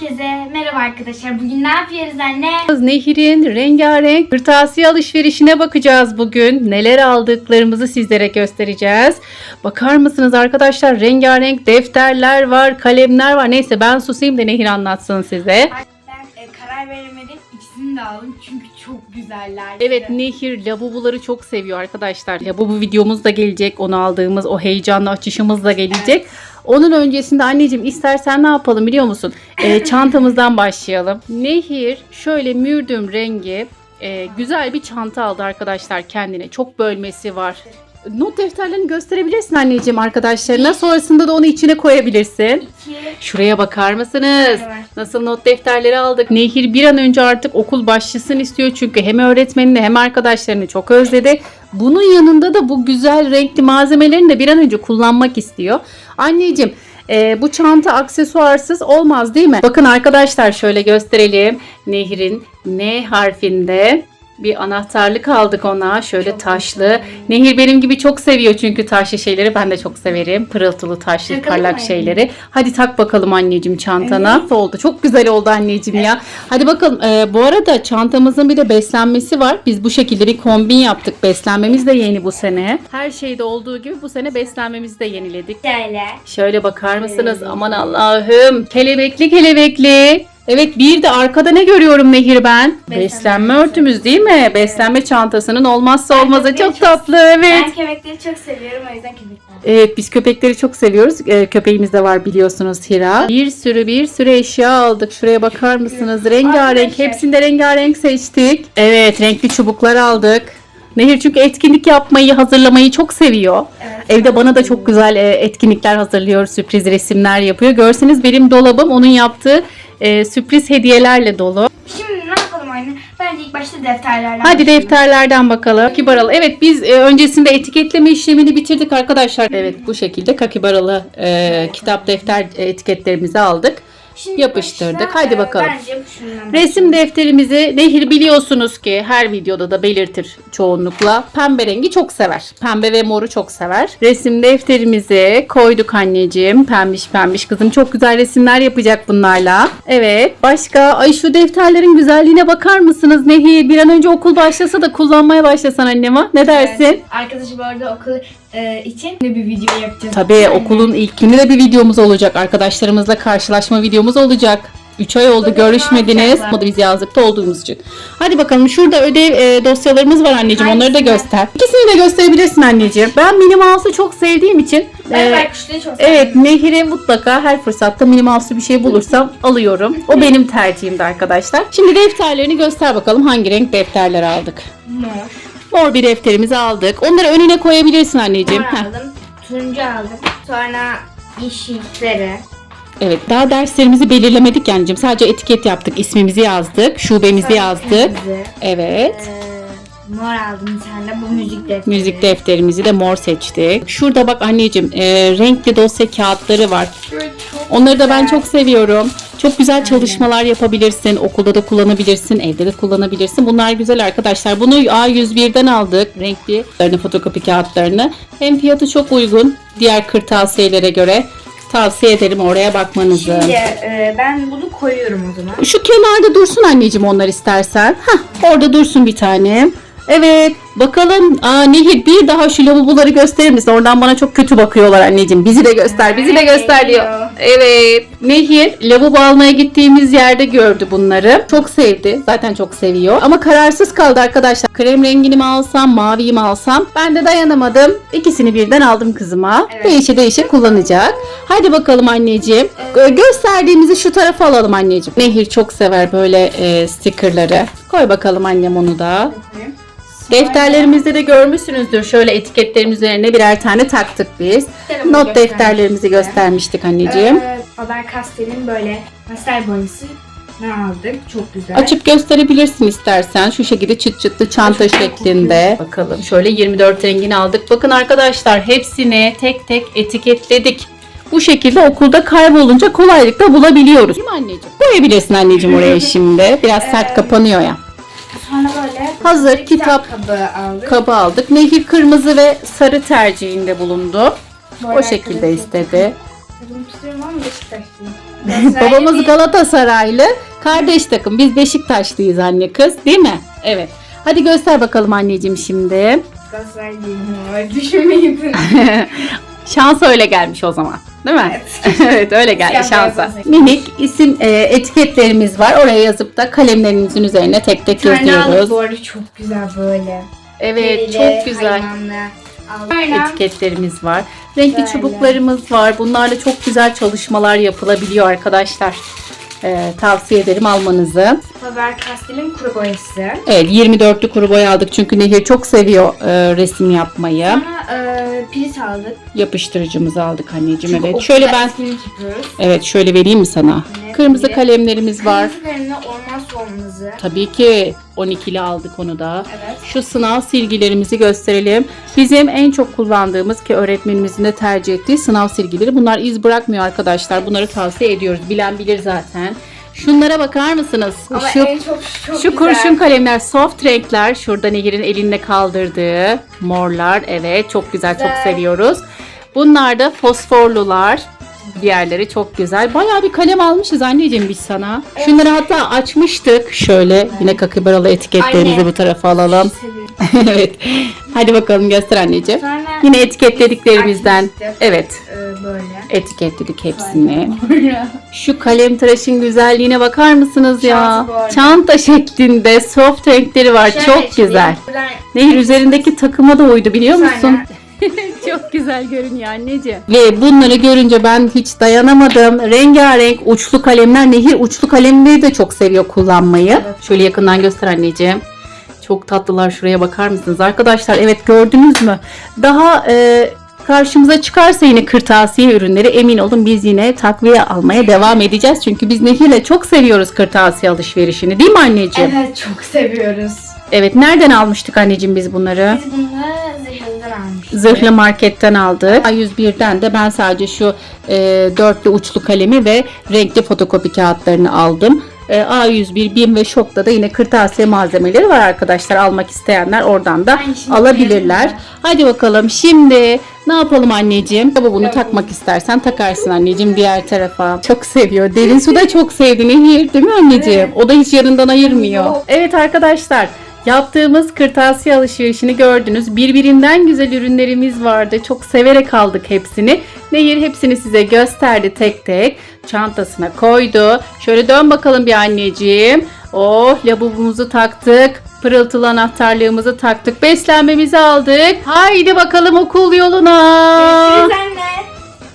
Herkese merhaba arkadaşlar. Bugün ne yapıyoruz anne? Nehir'in rengarenk kırtasiye alışverişine bakacağız bugün. Neler aldıklarımızı sizlere göstereceğiz. Bakar mısınız arkadaşlar rengarenk defterler var, kalemler var. Neyse ben susayım da Nehir anlatsın size. Ben e, karar veremedim. İkisini de aldım çünkü çok güzeller. Evet Nehir labubuları çok seviyor arkadaşlar. Labubu videomuz da gelecek. Onu aldığımız o heyecanlı açışımız da gelecek. Onun öncesinde anneciğim istersen ne yapalım biliyor musun? Ee, çantamızdan başlayalım. Nehir şöyle mürdüm rengi e, güzel bir çanta aldı arkadaşlar kendine. Çok bölmesi var. Not defterlerini gösterebilirsin anneciğim arkadaşlarına. Sonrasında da onu içine koyabilirsin. Şuraya bakar mısınız? Nasıl not defterleri aldık. Nehir bir an önce artık okul başlasın istiyor. Çünkü hem öğretmenini hem arkadaşlarını çok özledi. Bunun yanında da bu güzel renkli malzemelerini de bir an önce kullanmak istiyor. Anneciğim e, bu çanta aksesuarsız olmaz değil mi? Bakın arkadaşlar şöyle gösterelim. Nehir'in N harfinde bir anahtarlık aldık ona. Şöyle Çok taşlı. Nehir benim gibi çok seviyor çünkü taşlı şeyleri. Ben de çok severim. Pırıltılı taşlı Takalım parlak şeyleri. Hadi tak bakalım anneciğim çantana. Evet. Oldu. Çok güzel oldu anneciğim ya. Hadi bakalım. Ee, bu arada çantamızın bir de beslenmesi var. Biz bu şekilde bir kombin yaptık. Beslenmemiz de yeni bu sene. Her şeyde olduğu gibi bu sene beslenmemizi de yeniledik. Şöyle. Şöyle bakar mısınız? Evet. Aman Allah'ım. Kelebekli kelebekli. Evet bir de arkada ne görüyorum Nehir ben? Beslenme Beslenme örtümüz değil mi? Beslenme çantasının olmazsa olmazı. Çok çok- tatlı evet. Ben köpekleri çok seviyorum o yüzden köpekler. Evet biz köpekleri çok seviyoruz. Ee, köpeğimiz de var biliyorsunuz Hira. Bir sürü bir sürü eşya aldık. Şuraya bakar mısınız? Rengarenk. Arkadaşlar. Hepsinde rengarenk seçtik. Evet renkli çubuklar aldık. Nehir çünkü etkinlik yapmayı, hazırlamayı çok seviyor. Evet. Evde bana da çok güzel e, etkinlikler hazırlıyor, sürpriz resimler yapıyor. Görseniz benim dolabım onun yaptığı e, sürpriz hediyelerle dolu. Şimdi ne yapalım anne? Bence ilk başta defterlerden Hadi başlayalım. defterlerden bakalım. Kakibaralı. Evet biz e, öncesinde etiketleme işlemini bitirdik arkadaşlar. Evet bu şekilde kakibaralı e, kitap defter etiketlerimizi aldık. Şimdi yapıştırdık. başta, Hadi e, bakalım. Bence bu şundan Resim defterimizi Nehir biliyorsunuz ki her videoda da belirtir çoğunlukla. Pembe rengi çok sever. Pembe ve moru çok sever. Resim defterimizi koyduk anneciğim. Pembiş pembiş kızım çok güzel resimler yapacak bunlarla. Evet. Başka ay şu defterlerin güzelliğine bakar mısınız Nehir? Bir an önce okul başlasa da kullanmaya başlasan anneme. Ne dersin? Evet. Arkadaşım bu arada okul e, için de bir video yapacağız. Tabii Anne. okulun ilk günü de bir videomuz olacak. Arkadaşlarımızla karşılaşma videomuz olacak. 3 ay oldu Bakalım görüşmediniz. O da biz yazlıkta olduğumuz için. Hadi bakalım şurada ödev e, dosyalarımız var anneciğim. Onları da göster. İkisini de gösterebilirsin anneciğim. Ben Minnie Mouse'u çok sevdiğim için Ben e, çok Evet seviyorum. Nehir'e mutlaka her fırsatta Minnie Mouse'lu bir şey bulursam alıyorum. O benim tercihimdi arkadaşlar. Şimdi defterlerini göster bakalım hangi renk defterler aldık. Mor. Mor bir defterimizi aldık. Onları önüne koyabilirsin anneciğim. Mor Heh. aldım. Turuncu aldım. Sonra yeşil, sarı. Evet daha derslerimizi belirlemedik yancım. Sadece etiket yaptık. ismimizi yazdık. Şubemizi sonra yazdık. kırmızı. Evet. Ee, mor aldım bir tane. Bu müzik defteri. Müzik defterimizi de mor seçtik. Şurada bak anneciğim e, renkli dosya kağıtları var. Çok Onları da ben çok seviyorum. Çok güzel çalışmalar yapabilirsin. Okulda da kullanabilirsin. Evde de kullanabilirsin. Bunlar güzel arkadaşlar. Bunu A101'den aldık. Renkli fotokopi kağıtlarını. Hem fiyatı çok uygun. Diğer kırtasiyelere göre. Tavsiye ederim oraya bakmanızı. Şimdi e, ben bunu koyuyorum o zaman. Şu kenarda dursun anneciğim onlar istersen. Hah, orada dursun bir tane. Evet bakalım Aa, Nehir bir daha şu lavaboları gösterir misin? Oradan bana çok kötü bakıyorlar anneciğim. Bizi de göster bizi de göster diyor. Evet Nehir lavabo almaya gittiğimiz yerde gördü bunları. Çok sevdi zaten çok seviyor. Ama kararsız kaldı arkadaşlar. Krem rengini mi alsam maviyi mi alsam? Ben de dayanamadım. İkisini birden aldım kızıma. Evet. Değişe değişe kullanacak. Hadi bakalım anneciğim. Gö- Gösterdiğimizi şu tarafa alalım anneciğim. Nehir çok sever böyle e, stickerları. Koy bakalım annem onu da. Defterlerimizde de görmüşsünüzdür. Şöyle etiketlerin üzerine birer tane taktık biz. Defterimi Not defterlerimizi göstermiştik anneciğim. Ee, Faber-Castell'in böyle pastel boyası ne aldık? Çok güzel. Açıp gösterebilirsin istersen. Şu şekilde çıt çıtlı çanta Çok şeklinde. Bakalım. Şöyle 24 rengini aldık. Bakın arkadaşlar hepsini tek tek etiketledik. Bu şekilde okulda kaybolunca kolaylıkla bulabiliyoruz. Değil mi anneciğim? Koyabilirsin anneciğim oraya şimdi. Biraz sert kapanıyor ya. Sonra Hazır bir kitap kabı aldık. kabı aldık. Nehir kırmızı ve sarı tercihinde bulundu. Bu O şekilde istedi. Babamız Galatasaraylı. Kardeş takım. Biz Beşiktaşlıyız anne kız. Değil mi? Evet. Hadi göster bakalım anneciğim şimdi. Galatasaray ama düşünmeyin. Şans öyle gelmiş o zaman. Değil mi? evet öyle geldi Siyah şansa. Minik isim e, etiketlerimiz var. Oraya yazıp da kalemlerimizin üzerine tek tek yazıyoruz. bu arada çok güzel böyle. Evet Perili, çok güzel. hayvanlı. etiketlerimiz var. Renkli Böyle. çubuklarımız var. Bunlarla çok güzel çalışmalar yapılabiliyor arkadaşlar. Ee, tavsiye ederim almanızı. Faber-Castell'in kuru boyası. Evet 24'lü kuru boya aldık çünkü Nehir çok seviyor e, resim yapmayı. Sonra e, pirit aldık. Yapıştırıcımızı aldık anneciğim Çünkü evet. Şöyle ben yapıyoruz. evet şöyle vereyim mi sana? Evet, Kırmızı kalemlerimiz var. Kırmızı kalemle orman solmamızı. Tabii ki 12'li aldık onu da. Evet. Şu sınav silgilerimizi gösterelim. Bizim en çok kullandığımız ki öğretmenimizin de tercih ettiği sınav silgileri. Bunlar iz bırakmıyor arkadaşlar. Bunları tavsiye ediyoruz. Bilen bilir zaten. Şunlara bakar mısınız? Ama şu en çok çok şu güzel. kurşun kalemler soft renkler. Şurada Nehir'in elinde kaldırdığı morlar. Evet çok güzel, çok Güzel. seviyoruz. Bunlar da fosforlular. Diğerleri çok güzel. Bayağı bir kalem almışız anneciğim biz sana. Şunları hatta açmıştık. Şöyle yine kakibaralı etiketlerimizi Anne. bu tarafa alalım. Evet. Hadi bakalım göster anneciğim. Sonra Yine etiketlediklerimizden. açmıştık. Evet. Etiketledik hepsini. Şu kalem tıraşın güzelliğine bakar mısınız ya? Çanta şeklinde soft renkleri var. Çok güzel. Nehir üzerindeki takıma da uydu biliyor musun? Çok güzel görünüyor anneciğim. Ve bunları görünce ben hiç dayanamadım. Rengarenk uçlu kalemler. Nehir uçlu kalemleri de çok seviyor kullanmayı. Evet. Şöyle yakından göster anneciğim. Çok tatlılar şuraya bakar mısınız? Arkadaşlar evet gördünüz mü? Daha e, karşımıza çıkarsa yine kırtasiye ürünleri emin olun biz yine takviye almaya devam edeceğiz. Çünkü biz Nehir'le çok seviyoruz kırtasiye alışverişini değil mi anneciğim? Evet çok seviyoruz. Evet nereden almıştık anneciğim biz bunları? Biz bunları zehirden almıştık. Zırhlı marketten aldık. A101'den de ben sadece şu e, dörtlü uçlu kalemi ve renkli fotokopi kağıtlarını aldım. E, A101, BİM ve Şok'ta da yine kırtasiye malzemeleri var arkadaşlar. Almak isteyenler oradan da alabilirler. yazın Hadi bakalım şimdi ne yapalım anneciğim? Bu bunu takmak istersen takarsın anneciğim diğer tarafa. Çok seviyor. Derin su da çok sevdi Nehir değil mi anneciğim? O da hiç yanından ayırmıyor. Evet arkadaşlar yaptığımız kırtasiye alışverişini gördünüz. Birbirinden güzel ürünlerimiz vardı. Çok severek aldık hepsini. Nehir hepsini size gösterdi tek tek. Çantasına koydu. Şöyle dön bakalım bir anneciğim. Oh labubumuzu taktık. Pırıltılı anahtarlığımızı taktık. Beslenmemizi aldık. Haydi bakalım okul yoluna. Görüşürüz anne.